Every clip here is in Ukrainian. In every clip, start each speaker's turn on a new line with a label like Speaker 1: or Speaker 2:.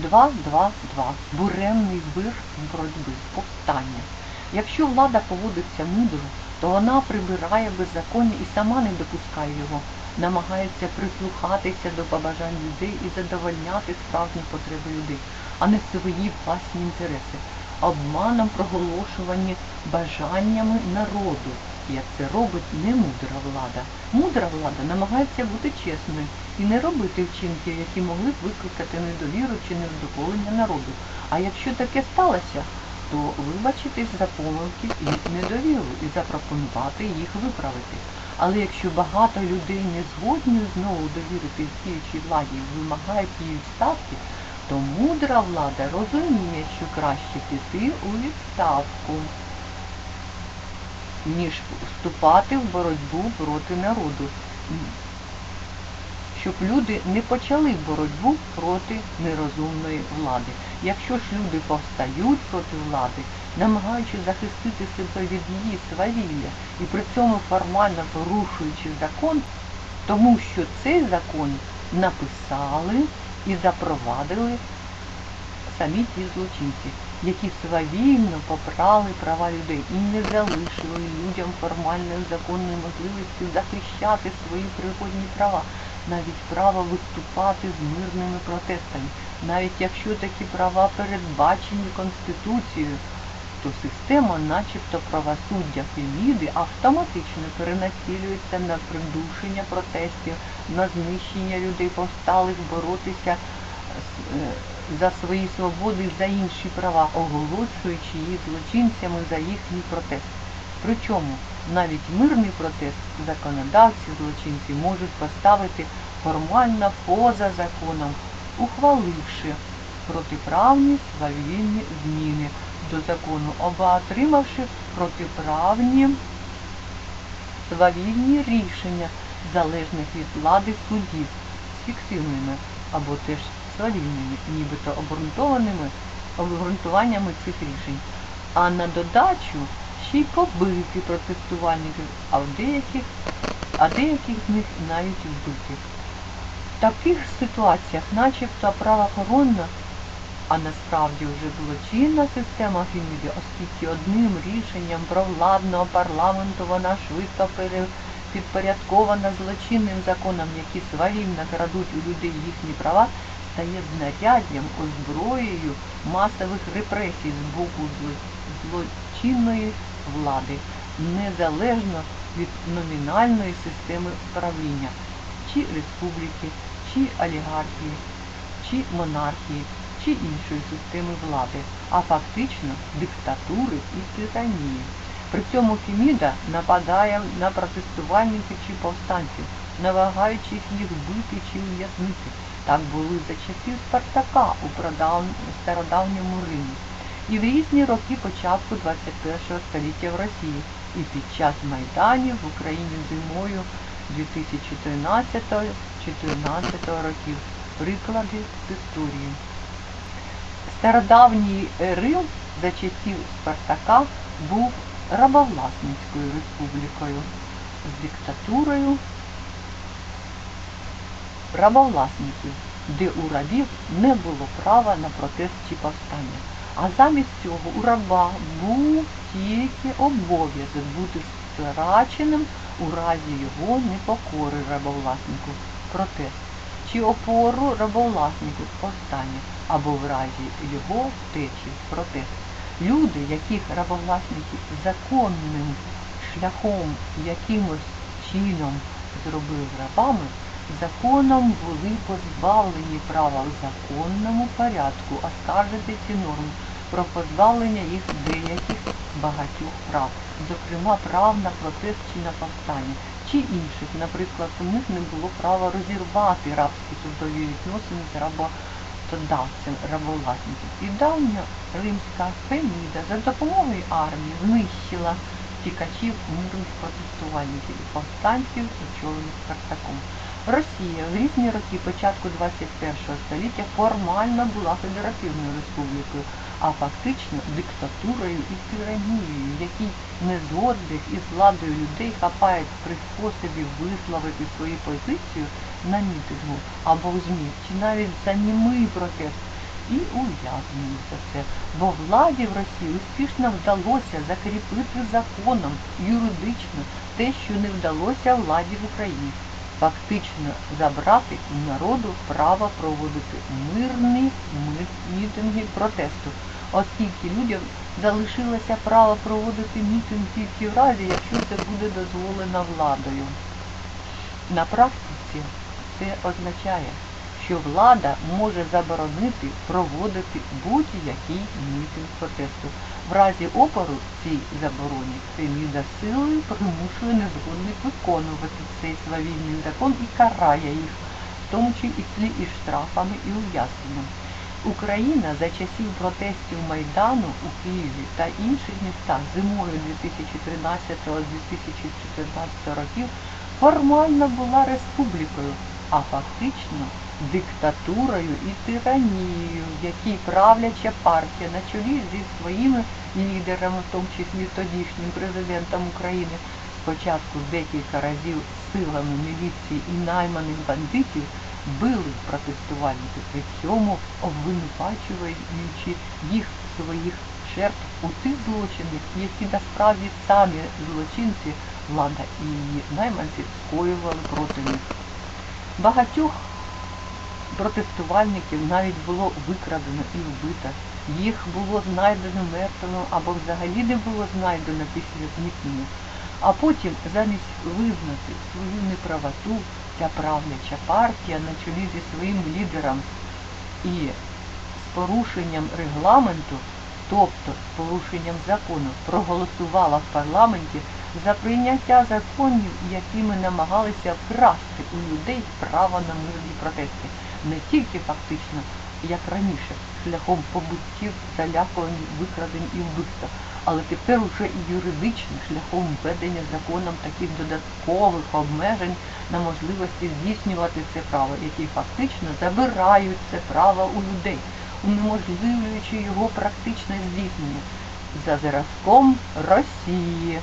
Speaker 1: 2-2-2. Буремний вир боротьби, повстання. Якщо влада поводиться мудро, то вона прибирає беззаконня і сама не допускає його, намагається прислухатися до побажань людей і задовольняти справжні потреби людей, а не свої власні інтереси, обманом проголошувані бажаннями народу, як це робить немудра влада. Мудра влада намагається бути чесною і не робити вчинків, які могли б викликати недовіру чи невдоволення народу. А якщо таке сталося, то вибачитись за помилки і недовіру і запропонувати їх виправити. Але якщо багато людей не згодні знову довірити діючій владі і вимагають її відставки, то мудра влада розуміє, що краще піти у відставку, ніж вступати в боротьбу проти народу, щоб люди не почали боротьбу проти нерозумної влади. Якщо ж люди повстають проти влади, намагаючись захистити себе від її свавілля і при цьому формально порушуючи закон, тому що цей закон написали і запровадили самі ті злочинці, які свавільно попрали права людей і не залишили людям формальної законної можливості захищати свої природні права, навіть право виступати з мирними протестами, навіть якщо такі права передбачені Конституцією, то система, начебто правосуддя Феміди, автоматично перенацілюється на придушення протестів, на знищення людей повсталих, боротися з- е, за свої свободи, за інші права, оголошуючи їх злочинцями за їхній протест. Причому навіть мирний протест законодавці злочинці можуть поставити формально поза законом, ухваливши протиправні свавільні зміни до закону, або отримавши протиправні свавільні рішення, залежних від влади судів, з фіктивними або теж свавільними, нібито обґрунтованими обґрунтуваннями цих рішень. А на додачу ще й побиті протестувальників, а в деяких, а деяких з них навіть вбитих. В таких ситуаціях, начебто правоохоронна, а насправді вже злочинна система Феміди, оскільки одним рішенням провладного парламенту вона швидко підпорядкована злочинним законам, які свавільно крадуть у людей їхні права, стає знаряддям, озброєю масових репресій з боку злочинної влади, незалежно від номінальної системи правління, чи республіки, чи олігархії, чи монархії, чи іншої системи влади, а фактично диктатури і тиранії. При цьому Феміда нападає на протестувальників чи повстанців, намагаючись їх бити чи ув'язнити. Так були за часів Спартака у стародавньому Римі і в різні роки початку 21 століття в Росії, і під час Майданів в Україні зимою 2013-2014 років. Приклади з історії. Стародавній Рим за часів Спартака був рабовласницькою республікою з диктатурою рабовласників, де у рабів не було права на протест чи повстання. А замість цього у раба був тільки обов'язок бути страченим у разі його непокори рабовласнику протест, чи опору рабовласнику повстання, або в разі його втечі протест. Люди, яких рабовласники законним шляхом якимось чином зробили рабами, законом були позбавлені права в законному порядку оскаржити ці норми про позбавлення їх деяких багатьох прав, зокрема прав на протест чи на повстання, чи інших, наприклад, у них не було права розірвати рабські трудові відносини з роботодавцем рабовласників. І давня римська Феміда за допомогою армії знищила втікачів мирних протестувальників і повстанців, очолених Спартаком. Росія в різні роки початку 21 століття формально була федеративною республікою, а фактично диктатурою і тиранією, які незгодних із владою людей хапають при способі висловити свою позицію на мітингу або в ЗМІ, чи навіть за німий протест, і ув'язнені це. Бо владі в Росії успішно вдалося закріпити законом юридично те, що не вдалося владі в Україні. Фактично забрати у народу право проводити мирні мітинги протесту, оскільки людям залишилося право проводити мітинг тільки в разі, якщо це буде дозволено владою. На практиці це означає, що влада може заборонити проводити будь-який мітинг протесту. В разі опору цій забороні Феміда силою примушує незгодних виконувати цей свавільний закон і карає їх, в тому числі і штрафами і ув'язненням. Україна за часів протестів Майдану у Києві та інших містах зимою 2013-2014 років формально була республікою, а фактично диктатурою і тиранією, в якій правляча партія на чолі зі своїми лідерами, в тому числі тодішнім президентом України, спочатку декілька разів силами міліції і найманих бандитів били протестувальників, при цьому обвинувачуючи їх своїх жертв у тих злочинах, які насправді самі злочинці, влада і її найманці скоювали проти них. Багатьох протестувальників навіть було викрадено і вбито. Їх було знайдено мертвими або взагалі не було знайдено після зникнення. А потім, замість визнати свою неправоту, ця правляча партія на чолі зі своїм лідером і з порушенням регламенту, тобто з порушенням закону, проголосувала в парламенті за прийняття законів, якими намагалися вкрасти у людей право на мирні протести. Не тільки фактично, як раніше, шляхом побуттів, залякувань, викрадень і вбивства, але тепер уже і юридично шляхом введення законом таких додаткових обмежень на можливості здійснювати це право, які фактично забирають це право у людей, унеможливлюючи його практичне здійснення за зразком Росії.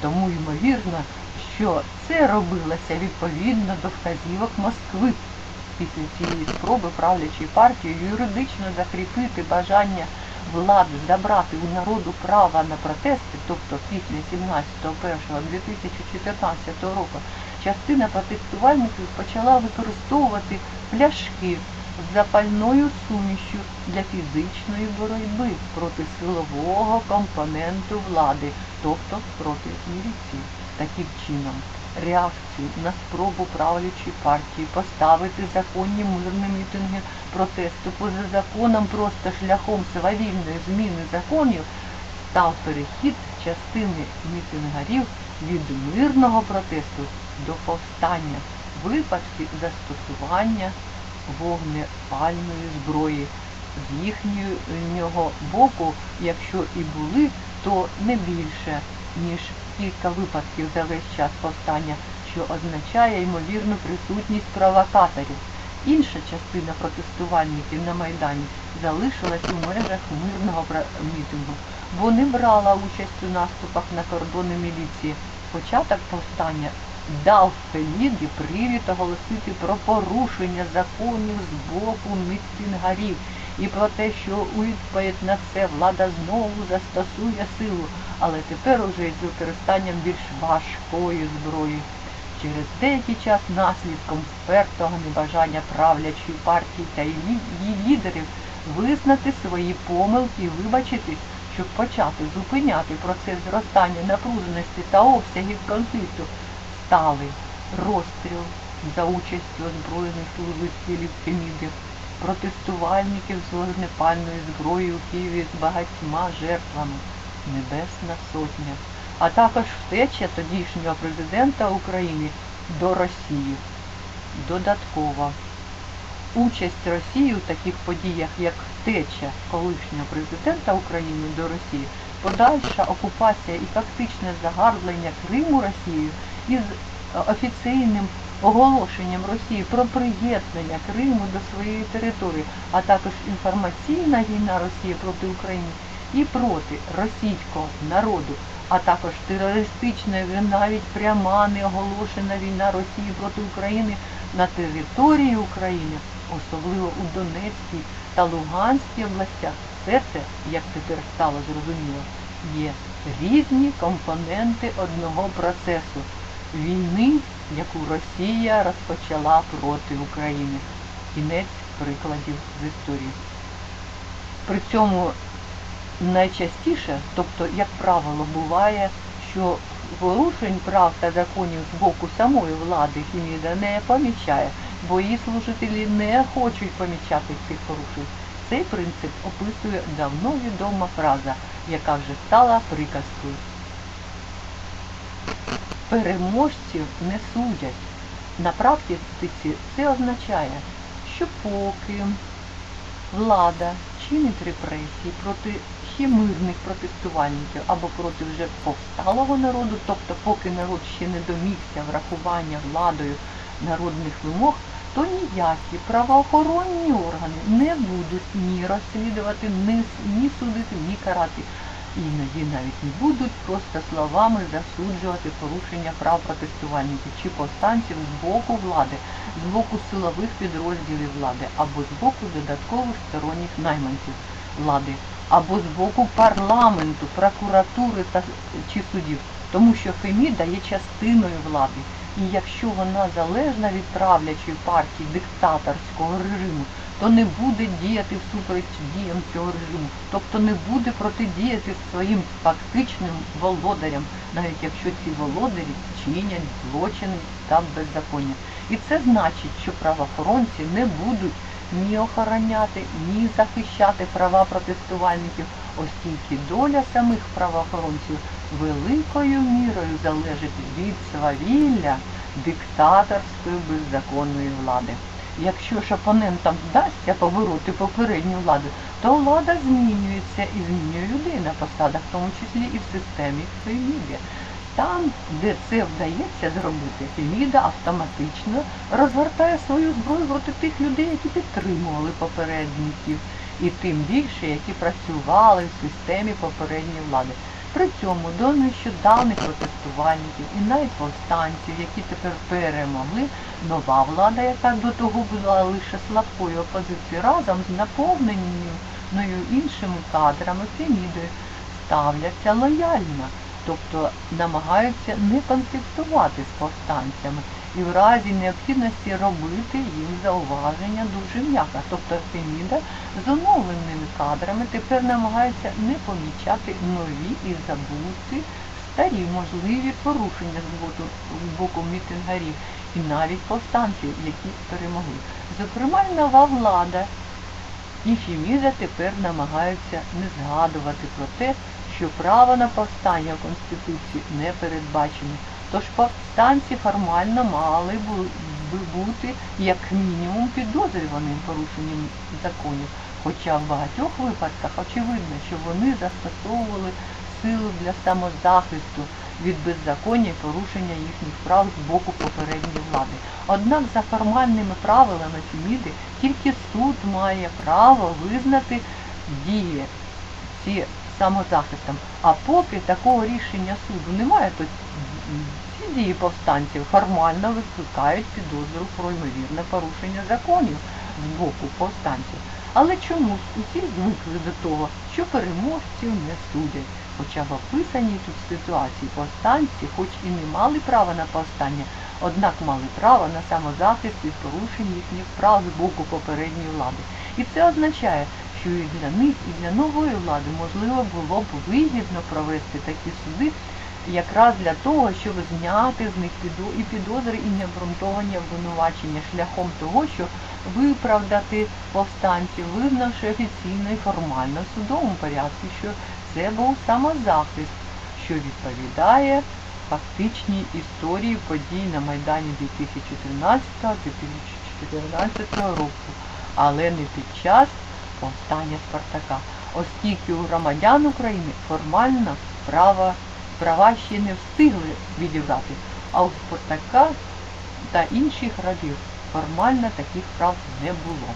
Speaker 1: Тому ймовірно, що це робилося відповідно до вказівок Москви. Після цієї спроби правлячої партії юридично закріпити бажання влади забрати у народу право на протести, тобто після 17.01.2014 року, частина протестувальників почала використовувати пляшки з запальною сумішю для фізичної боротьби проти силового компоненту влади, тобто проти міліції. Таким чином, реакцію на спробу правлячої партії поставити законні мирні мітинги протесту поза законом просто шляхом свавільної зміни законів став перехід частини мітингарів від мирного протесту до повстання, випадки застосування вогнепальної зброї. З їхнього боку, якщо і були, то не більше, ніж кілька випадків за весь час повстання, що означає ймовірну присутність провокаторів. Інша частина протестувальників на Майдані залишилась у межах мирного мітингу, бо не брала участь у наступах на кордони міліції. Початок повстання дав Феліді привід оголосити про порушення законів з боку мітингарів і про те, що у відповідь на це влада знову застосує силу, але тепер уже із використанням більш важкої зброї. Через деякий час наслідком впертого небажання правлячої партії та її лідерів визнати свої помилки і вибачитись, щоб почати зупиняти процес зростання напруженості та обсягів конфлікту, стали розстріл за участю озброєних служителів Феміди, протестувальників з вогнепальною зброєю у Києві з багатьма жертвами, Небесна Сотня, а також втеча тодішнього президента України до Росії. Додатково. Участь Росії у таких подіях, як втеча колишнього президента України до Росії, подальша окупація і фактичне загарблення Криму Росією із офіційним оголошенням Росії про приєднання Криму до своєї території, а також інформаційна війна Росії проти України і проти російського народу, а також терористична і навіть пряма неоголошена війна Росії проти України на території України, особливо у Донецькій та Луганській областях. Все це, як тепер стало зрозуміло, є різні компоненти одного процесу війни, яку Росія розпочала проти України. Кінець прикладів з історії. При цьому найчастіше, тобто, як правило, буває, що порушень прав та законів з боку самої влади Феміда не помічає, бо її служителі не хочуть помічати цих порушень. Цей принцип описує давно відома фраза, яка вже стала приказкою. Переможців не судять. На практиці це означає, що поки влада чинить репресії проти ще мирних протестувальників або проти вже повсталого народу, тобто поки народ ще не домігся врахування владою народних вимог, то ніякі правоохоронні органи не будуть ні розслідувати, ні судити, ні карати. Іноді навіть не будуть просто словами засуджувати порушення прав протестувальників чи повстанців з боку влади, з боку силових підрозділів влади або з боку додаткових сторонніх найманців влади, або з боку парламенту, прокуратури та чи судів, тому що Феміда є частиною влади. І якщо вона залежна від правлячої партії диктаторського режиму, то не буде діяти всупереч діям цього режиму, тобто не буде протидіяти своїм фактичним володарям, навіть якщо ці володарі чинять злочини та беззаконня. І це значить, що правоохоронці не будуть ні охороняти, ні захищати права протестувальників, оскільки доля самих правоохоронців великою мірою залежить від свавілля диктаторської беззаконної влади. Якщо ж опонентам вдасться побороти попередню владу, то влада змінюється і змінює людей на посадах, в тому числі і в системі Феміди. Там, де це вдається зробити, Феміда автоматично розгортає свою зброю проти тих людей, які підтримували попередників, і тим більше, які працювали в системі попередньої влади. При цьому до нещодавних протестувальників і навіть повстанців, які тепер перемогли, нова влада, яка до того була лише слабкою опозицією, разом з наповненою іншими кадрами Фемідою, ставляться лояльно, тобто намагаються не конфліктувати з повстанцями і в разі необхідності робити їм зауваження дуже м'яко. Тобто Феміда з оновленими кадрами тепер намагається не помічати нові і забути старі можливі порушення з боку, мітингарів і навіть повстанців, які перемогли. Зокрема, нова влада і Феміда тепер намагаються не згадувати про те, що право на повстання в Конституції не передбачено. Тож повстанці формально мали би бути як мінімум підозрюваним порушенням законів, хоча в багатьох випадках очевидно, що вони застосовували силу для самозахисту від беззаконня і порушення їхніх прав з боку попередньої влади. Однак за формальними правилами Феміди тільки суд має право визнати дії ці самозахистом. А поки такого рішення суду немає, то ці дії повстанців формально викликають підозру про ймовірне порушення законів з боку повстанців. Але чомусь усі звикли до того, що переможців не судять. Хоча в описаній тут ситуації повстанці, хоч і не мали права на повстання, однак мали право на самозахист від порушень їхніх прав з боку попередньої влади. І це означає, що і для них, і для нової влади можливо було б вигідно провести такі суди якраз для того, щоб зняти з них і підозри, і необґрунтовані обвинувачення шляхом того, що виправдати повстанців, визнавши офіційно і формально в судовому порядку, що це був самозахист, що відповідає фактичній історії подій на Майдані 2013-2014 року, але не під час повстання Спартака, оскільки у громадян України формально право, права ще не встигли відібрати, а у Спартака та інших рабів формально таких прав не було.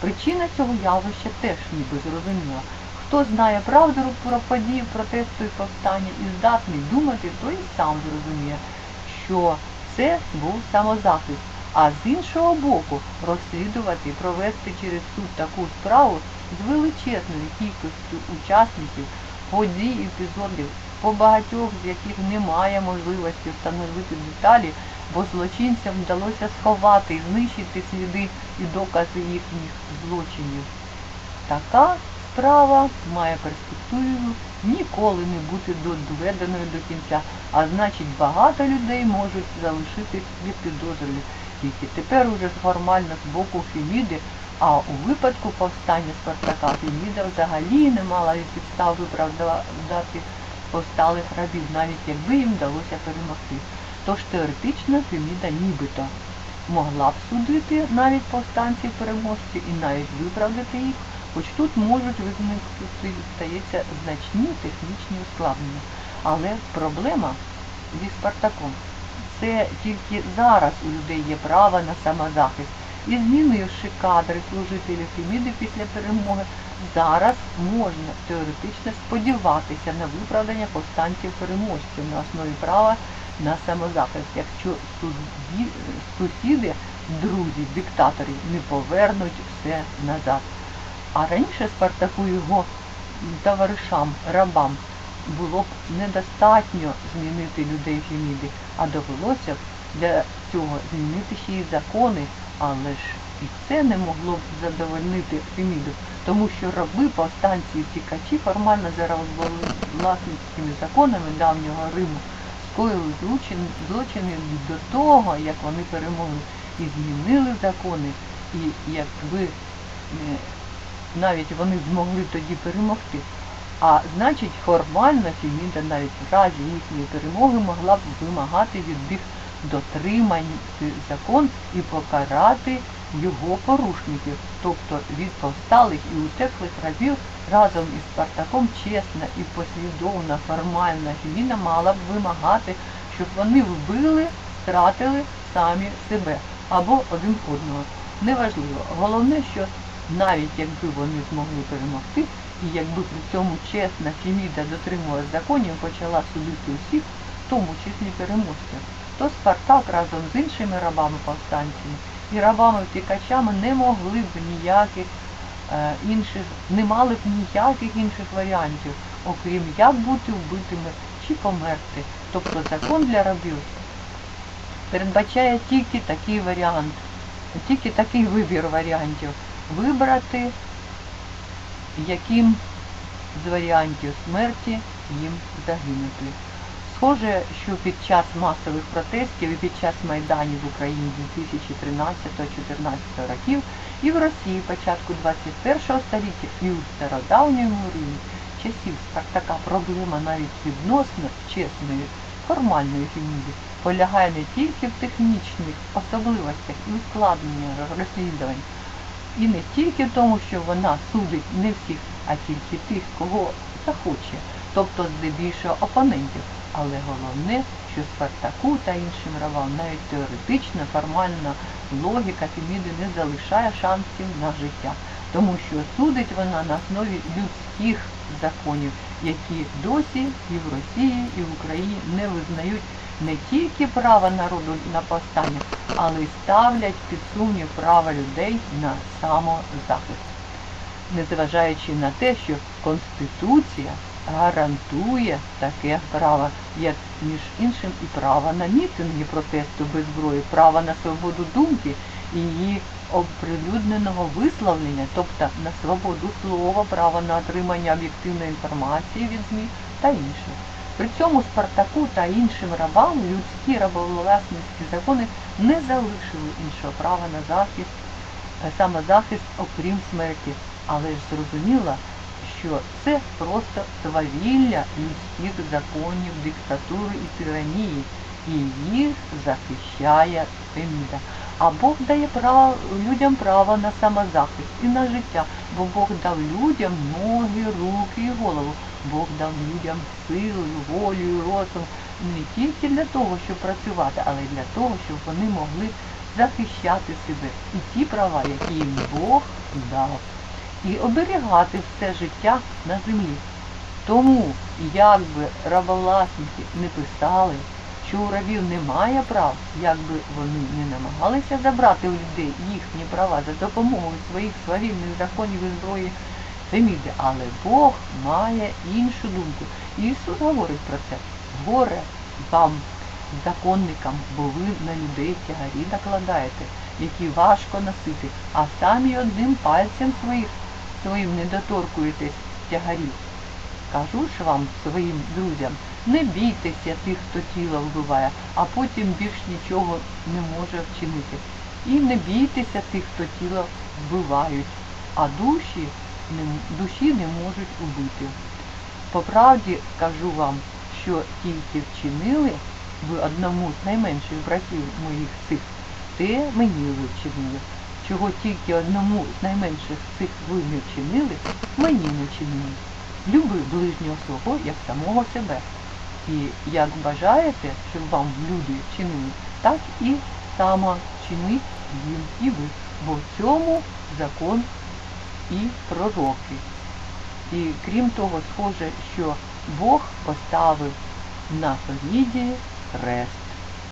Speaker 1: Причина цього явища теж ніби зрозуміла. Хто знає правду про події протесту і повстання і здатний думати, той сам зрозуміє, що це був самозахист, а з іншого боку розслідувати і провести через суд таку справу з величезною кількістю учасників, подій, епізодів, по багатьох з яких немає можливості встановити деталі, бо злочинцям вдалося сховати і знищити сліди і докази їхніх злочинів. Така справа має перспективу ніколи не бути доведеною до кінця, а значить багато людей можуть залишитись підозрюваних тільки тепер уже формально з боку Феміди, а у випадку повстання Спартака Феміда взагалі не мала від підстав виправдати повсталих рабів, навіть якби їм вдалося перемогти. Тож теоретично Феміда нібито могла б судити навіть повстанців переможців і навіть виправдати їх, хоч тут можуть виникнути, здається, значні технічні ускладнення. Але проблема зі Спартаком. Це тільки зараз у людей є право на самозахист. І змінивши кадри служителів Феміди після перемоги, зараз можна теоретично сподіватися на виправдання повстанців переможців на основі права на самозахист, якщо сусіди, друзі, диктатори не повернуть все назад. А раніше Спартаку його товаришам, рабам було б недостатньо змінити людей Феміди, а довелося б для цього змінити ще й закони, але ж і це не могло б задовольнити Феміду, тому що раби, повстанці і втікачі формально за власницькими законами давнього Риму скоїли злочини до того, як вони перемогли, і змінили закони, і якби е, навіть вони змогли тоді перемогти. А значить, формально Феміда навіть в разі їхньої перемоги могла б вимагати від них дотримати закон і покарати його порушників, тобто від повсталих і утеклих рабів разом із Спартаком чесна і послідовна формальна Феміда мала б вимагати, щоб вони вбили, втратили самі себе або один одного. Неважливо. Головне, що навіть якби вони змогли перемогти, і якби при цьому чесна Феміда дотримувала законів, почала судити усіх, в тому числі переможців, то Спартак разом з іншими рабами повстанцями і рабами-втікачами не могли б ніяких е, інших, не мали б ніяких інших варіантів, окрім як бути вбитими чи померти. Тобто закон для рабів передбачає тільки такий варіант, тільки такий вибір варіантів. Вибрати яким з варіантів смерті їм загинути. Схоже, що під час масових протестів і під час майданів в Україні 2013-2014 років і в Росії початку 21 століття і у стародавньому Римі часів Спартака проблема навіть відносно чесної, формальної феміди полягає не тільки в технічних особливостях і ускладненнях розслідувань, і не тільки в тому, що вона судить не всіх, а тільки тих, кого захоче, тобто здебільшого опонентів. Але головне, що Спартаку та іншим рабам навіть теоретична, формальна логіка Феміди не залишає шансів на життя, тому що судить вона на основі людських законів, які досі і в Росії, і в Україні не визнають не тільки права народу на повстання, але й ставлять під сумнів права людей на самозахист, незважаючи на те, що Конституція гарантує таке право, як між іншим і право на мітинги протесту без зброї, право на свободу думки і її оприлюдненого висловлення, тобто на свободу слова, право на отримання об'єктивної інформації від ЗМІ та інше. При цьому Спартаку та іншим рабам людські рабовласницькі закони не залишили іншого права на захист, самозахист, окрім смерті. Але ж зрозуміло, що це просто свавілля людських законів, диктатури і тиранії, і їх захищає Феміда. А Бог дає право, людям право на самозахист і на життя, бо Бог дав людям ноги, руки і голову. Бог дав людям силу, волю розум не тільки для того, щоб працювати, але й для того, щоб вони могли захищати себе і ті права, які їм Бог дав і оберігати все життя на землі. Тому, як би рабовласники не писали, що у рабів немає прав, як би вони не намагалися забрати у людей їхні права за допомогою своїх свавільних законів і зброї Семіди, але Бог має іншу думку. Ісус говорить про це. Горе вам, законникам, бо ви на людей тягарі накладаєте, які важко носити, а самі одним пальцем своїх, своїм не доторкуєтесь тягарів. Кажу ж вам, своїм друзям, не бійтеся тих, хто тіло вбиває, а потім більш нічого не може вчинити. І не бійтеся тих, хто тіло вбивають, а душі не, душі не можуть убити. По правді кажу вам, що тільки вчинили ви одному з найменших братів моїх цих, те мені ви вчинили. Чого тільки одному з найменших цих ви не вчинили, мені не вчинили. Люби ближнього свого як самого себе. І як бажаєте, щоб вам люди чинили, так і само чинить їм і ви. Бо в цьому закон і пророки. І крім того, схоже, що Бог поставив на совіді хрест.